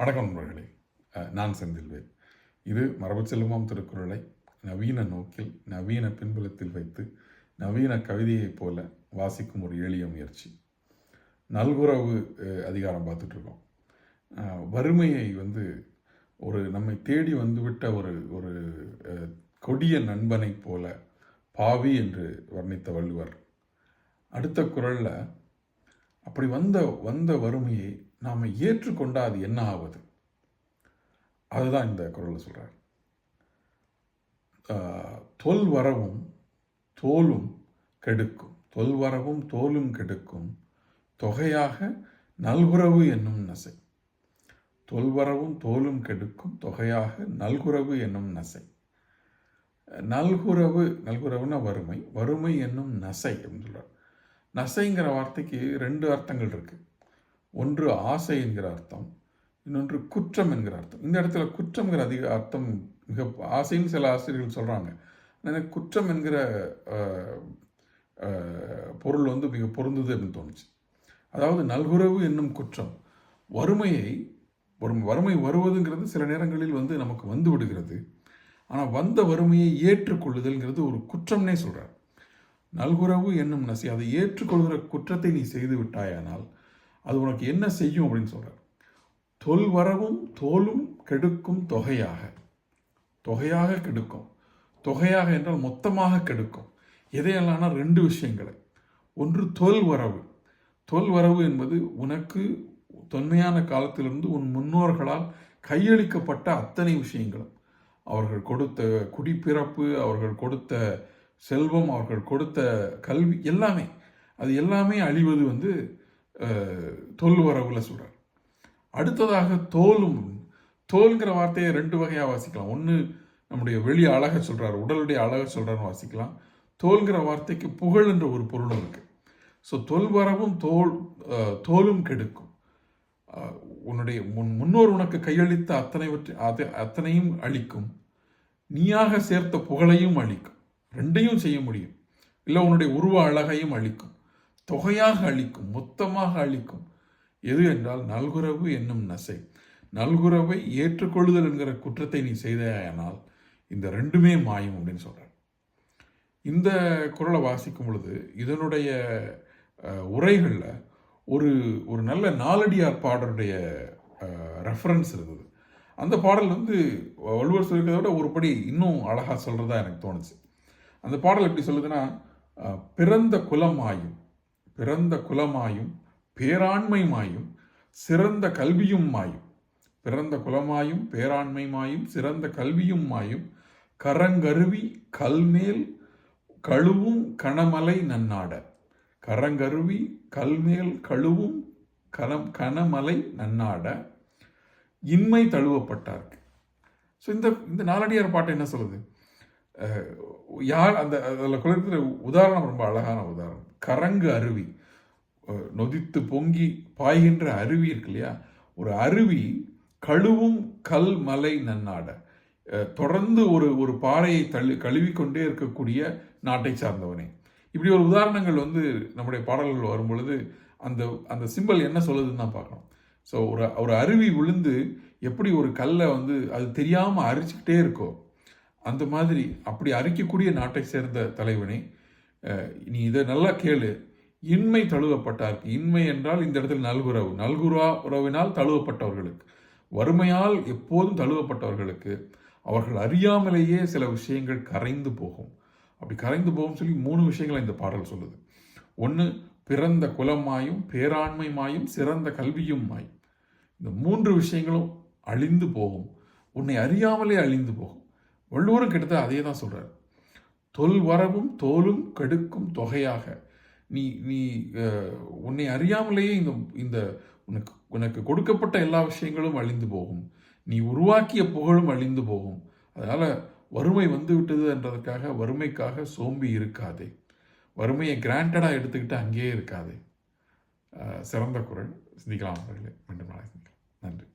வணக்கம் நண்பர்களே. நான் செந்தில்வேல். இது மரபு செல்வம் திருக்குறளை நவீன நோக்கில் நவீன பின்புலத்தில் வைத்து நவீன கவிதையைப் போல வாசிக்கும் ஒரு எளிய முயற்சி. நல்குறவு அதிகாரம் பார்த்துட்ருக்கோம். வறுமையை வந்து ஒரு நம்மை தேடி வந்துவிட்ட ஒரு ஒரு கொடிய நண்பனைப் போல பாவி என்று வர்ணித்த வள்ளுவர். அடுத்த குரலில் அப்படி வந்த வந்த வறுமையை நாம் ஏற்றுக்கொண்டால் அது என்ன ஆகுது? அதுதான் இந்த குரலில் சொல்கிறார் தொல் வரவும் தோலும் கெடுக்கும். தொல் வரவும் தோலும் கெடுக்கும். தொகையாக நல்குறவு என்னும் நசை. தொல்வரவும் தோலும் கெடுக்கும். தொகையாக நல்குறவு என்னும் நசை. நல்குறவு நல்குறவுன்னா வறுமை. வறுமை என்னும் நசை அப்படின்னு சொல்கிறார் நசைங்கிற வார்த்தைக்கு ரெண்டு அர்த்தங்கள் இருக்குது ஒன்று ஆசை என்கிற அர்த்தம் இன்னொன்று குற்றம் என்கிற அர்த்தம். இந்த இடத்துல குற்றம்ங்கிற அதிக அர்த்தம் மிக ஆசைன்னு சில ஆசிரியர்கள் சொல்கிறாங்க எனக்கு குற்றம் என்கிற பொருள் வந்து மிக பொருந்தது அப்படின்னு தோணுச்சு. அதாவது நல்குறவு என்னும் குற்றம் வறுமையை வரும் வறுமை வருவதுங்கிறது சில நேரங்களில் வந்து நமக்கு வந்து விடுகிறது. ஆனால் வந்த வறுமையை ஏற்றுக்கொள்ளுதல்ங்கிறது ஒரு குற்றம்னே சொல்கிறார் நல்குறவு என்னும் நசி அதை ஏற்றுக்கொள்கிற குற்றத்தை நீ செய்து விட்டாயானால் அது உனக்கு என்ன செய்யும் அப்படின்னு சொல்கிறார் தொல் வரவும் தோலும் கெடுக்கும் தொகையாக. தொகையாக கெடுக்கும். தொகையாக என்றால் மொத்தமாக கெடுக்கும். எதையெல்லாம்னா ரெண்டு விஷயங்களை. ஒன்று தொல் வரவு. தொல் வரவு என்பது உனக்கு தொன்மையான காலத்திலிருந்து உன் முன்னோர்களால் கையளிக்கப்பட்ட அத்தனை விஷயங்களும். அவர்கள் கொடுத்த குடிப்பிறப்பு அவர்கள் கொடுத்த செல்வம் அவர்கள் கொடுத்த கல்வி எல்லாமே. அது எல்லாமே அழிவது வந்து தொல் வரவுல சொல்கிறார் அடுத்ததாக தோலும். தோல்ங்கிற வார்த்தையை ரெண்டு வகையாக வாசிக்கலாம். ஒன்று நம்முடைய வெளி அழகை சொல்கிறார் உடலுடைய அழகை சொல்கிறான்னு வாசிக்கலாம். தோல்கிற வார்த்தைக்கு புகழ் என்ற ஒரு பொருளும் இருக்குது ஸோ தொல்வரவும் தோல் தோலும் கெடுக்கும். உன்னுடைய முன் முன்னோர் உனக்கு கையளித்த அத்தனைவற்றை அது- அத்தனையும் அழிக்கும் நீயாக சேர்த்த புகழையும் அழிக்கும் ரெண்டையும் செய்ய முடியும். இல்லை உன்னுடைய உருவ அழகையும் அழிக்கும் தொகையாக அழிக்கும் மொத்தமாக அழிக்கும் எது என்றால் நல்குறவு என்னும் நசை. நல்குறவை ஏற்றுக்கொள்ளுதல் என்கிற குற்றத்தை நீ செய்தாயானால் இந்த ரெண்டுமே மாயும் அப்படின்னு சொல்கிறார் இந்த குரலை வாசிக்கும் பொழுது இதனுடைய உரைகளில் ஒரு ஒரு நல்ல நாலடியார் பாடலுடைய ரெஃபரன்ஸ் இருந்தது. அந்த பாடல் வந்து வள்ளுவர் சொல்லியிருக்கிறத விட ஒரு படி இன்னும் அழகாக சொல்கிறதா எனக்கு தோணுச்சு. அந்த பாடல் எப்படி சொல்லுதுன்னா பிறந்த பிறந்த குலமாயும் பிறந்த குலமாயும் பேராண்மையுமாயும் சிறந்த கல்வியுமாயும் பிறந்த குலமாயும் பேராண்மைமாயும் சிறந்த கல்வியுமாயும் கரங்கருவி கல்மேல் கழுவும் கணமலை நன்னாட. கரங்கருவி கல்மேல் கழுவும் கனம் கனமலை நன்னாட. இன்மை தழுவப்பட்டார்க்கு. ஸோ இந்த இந்த நாலடியார் பாட்டு என்ன சொல்லுது? யார் அந்த அதில் குளத்தில் உதாரணம் ரொம்ப அழகான உதாரணம். கரங்கு அருவி. நொதித்து பொங்கி பாய்கின்ற அருவி இருக்கு இல்லையா? ஒரு அருவி கழுவும் கல் மலை நன்னாட. தொடர்ந்து ஒரு ஒரு பாறையை தள்ளி கழுவிக்கொண்டே இருக்கக்கூடிய நாட்டை சார்ந்தவனே. இப்படி ஒரு உதாரணங்கள் வந்து நம்முடைய பாடல்கள் வரும் பொழுது அந்த அந்த சிம்பல் என்ன சொல்லுதுன்னு தான் பார்க்கணும். ஸோ ஒரு ஒரு அருவி விழுந்து எப்படி ஒரு கல்லை வந்து அது தெரியாமல் அரிச்சுக்கிட்டே இருக்கோ அந்த மாதிரி அப்படி அரிக்கக்கூடிய நாட்டை சேர்ந்த தலைவனே நீ இதை நல்லா கேளு. இன்மை தழுவப்பட்டார்க்கு. இன்மை என்றால் இந்த இடத்துல நல்குறவு. நல்குறா உறவினால் தழுவப்பட்டவர்களுக்கு. வறுமையால் எப்போதும் தழுவப்பட்டவர்களுக்கு அவர்கள் அறியாமலேயே சில விஷயங்கள் கரைந்து போகும். அப்படி கரைந்து போகும் சொல்லி மூணு விஷயங்களை இந்த பாடல் சொல்லுது. ஒன்று பிறந்த குலமாயும் பேராண்மைமாயும் சிறந்த கல்வியுமாயும் இந்த மூன்று விஷயங்களும் அழிந்து போகும். உன்னை அறியாமலே அழிந்து போகும். வள்ளுவரும் கிட்டத்தட்ட அதே தான் சொல்கிறார் தொல் வரவும் தோலும் கெடுக்கும் தொகையாக. நீ நீ உன்னை அறியாமலேயே இந்த இந்த உனக்கு உனக்கு கொடுக்கப்பட்ட எல்லா விஷயங்களும் அழிந்து போகும். நீ உருவாக்கிய புகழும் அழிந்து போகும். அதனால் வறுமை வந்து விட்டது என்றதுக்காக வறுமைக்காக சோம்பி இருக்காதே. வறுமையை கிராண்டடாக எடுத்துக்கிட்டு அங்கேயே இருக்காதே. சிறந்த குரல். சிந்திக்கலாம் அவர்களே. மீண்டும் நாளை சிந்திக்கலாம். நன்றி.